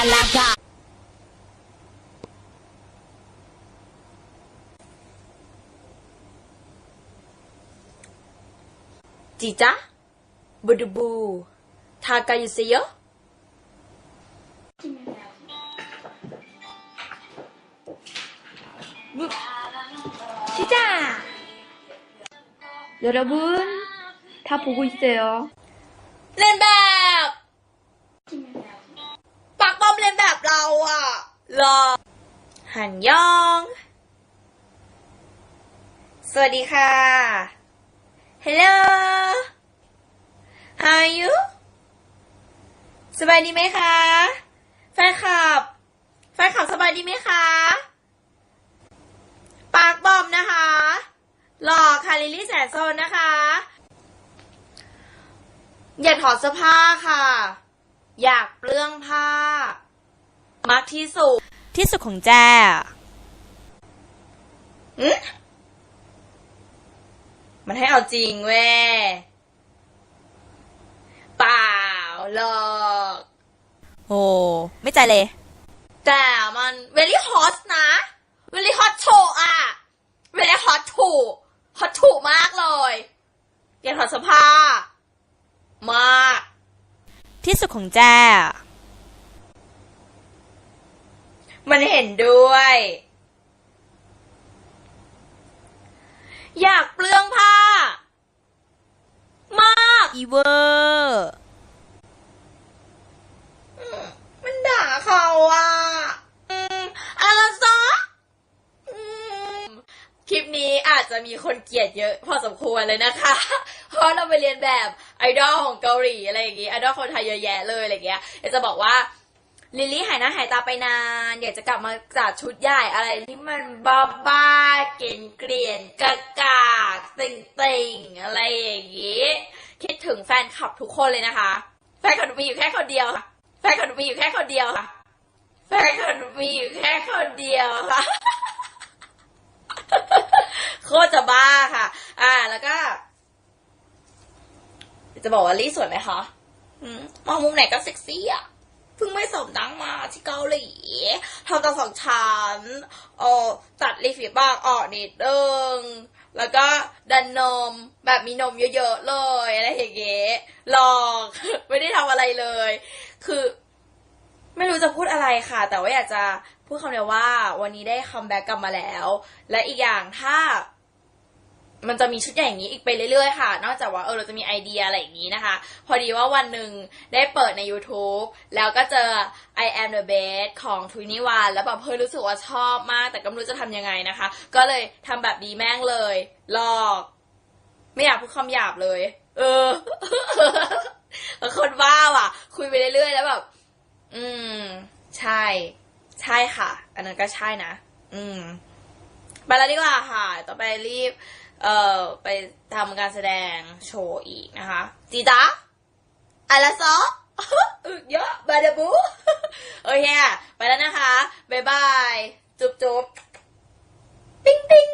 잘 나가. 지자? 부두부. 다 가주세요. 시작! 여러분, 다 보고 있어요. เล่ รอหันยอง สวัสดีค่ะ Hello How are you สบายดีไหมคะ แฟนคลับ แฟนคลับสบายดีไหมคะ ปากบอมนะคะ หล่อค่ะลิลลี่แสนโซนนะคะ อย่าถอดเสื้อผ้าค่ะ อยากเปลื้องผ้า มักที่สุด ที่สุดของแจ้อืมมันให้เอาจริงเว้ยเปล่าหรอกโอ้ไม่ใจเลย แต่มัน very hot นะ very hot โชอะ very hot ถูก hot ถูกมากเลยอย่าถอดเสื้อผ้ามากที่สุดของแจ้ มันเห็นด้วย อยากเปลื้องผ้า มากอีเวอร์มันด่าเขาอะอืมอะไรซะอืมคลิปนี้อาจจะมีคนเกลียดเยอะ พอสมควรเลยนะคะ เพราะเราไปเรียนแบบไอดอลของเกาหลีอะไรอย่างงี้ไอดอลคนไทยเยอะแยะเลยอะไรอย่างเงี้ยเดี๋ยวจะบอกว่า ลิลลี่หายหน้าหายตาไปนาน อยากจะกลับมาจัดชุดใหญ่อะไรที่มันบ้าบ้าๆเกลียนเกลียนกากากติงติงๆอะไรอย่างงี้คิดถึงแฟนคลับทุกคนเลยนะคะ แฟนคลับหนูมีอยู่แค่คนเดียวค่ะ แฟนคลับหนูมีอยู่แค่คนเดียวค่ะ แฟนคลับหนูมีอยู่แค่คนเดียวค่ะโคตรจะบ้าค่ะ อ่าแล้วก็จะบอกว่าลี่สวยไหมคะมองมุมไหนก็เซ็กซี่อะ พิ่งไม่สมดังมาที่เกาหลีทำตาสองชั้นเออตัดริมฝีปากออกนิดนึงแล้วก็ดันนมแบบมีนมเยอะๆเลยอะไรอย่างเงี้ยลองไม่ได้ทำอะไรเลย คือไม่รู้จะพูดอะไรค่ะ แต่ว่าอยากจะพูดคำเดียวว่าวันนี้ได้คัมแบ็กกลับมาแล้ว และอีกอย่างถ้า มันจะมีชุดใหญ่อย่างนี้อีกไปเรื่อยๆค่ะ นอกจากว่าเออเราจะมีไอเดียอะไรอย่างนี้นะคะ พอดีว่าวันหนึ่งได้เปิดใน YouTube แล้วก็เจอ I am the best ของทุนิวานแล้วแบบเฮ้ยรู้สึกว่าชอบมาก แต่ก็ไม่รู้จะทำยังไงนะคะ ก็เลยทำแบบดีแม่งเลย ลอก ไม่อยากพูดคำหยาบเลย เออคนบ้าว่ะ คุยไปเรื่อยๆแล้วแบบ อืม ใช่ ใช่ค่ะ อันนั้นก็ใช่นะ อืม ไปแล้วดีกว่าค่ะ ต่อไปรีบ เอ่อไปทำการแสดงโชว์อีกนะคะจีจ้าอะไรซออึกเยอะบาดาบูโอเคไปแล้วนะคะ บ๊ายบาย จุ๊บจุ๊บปิ๊งปิ๊ง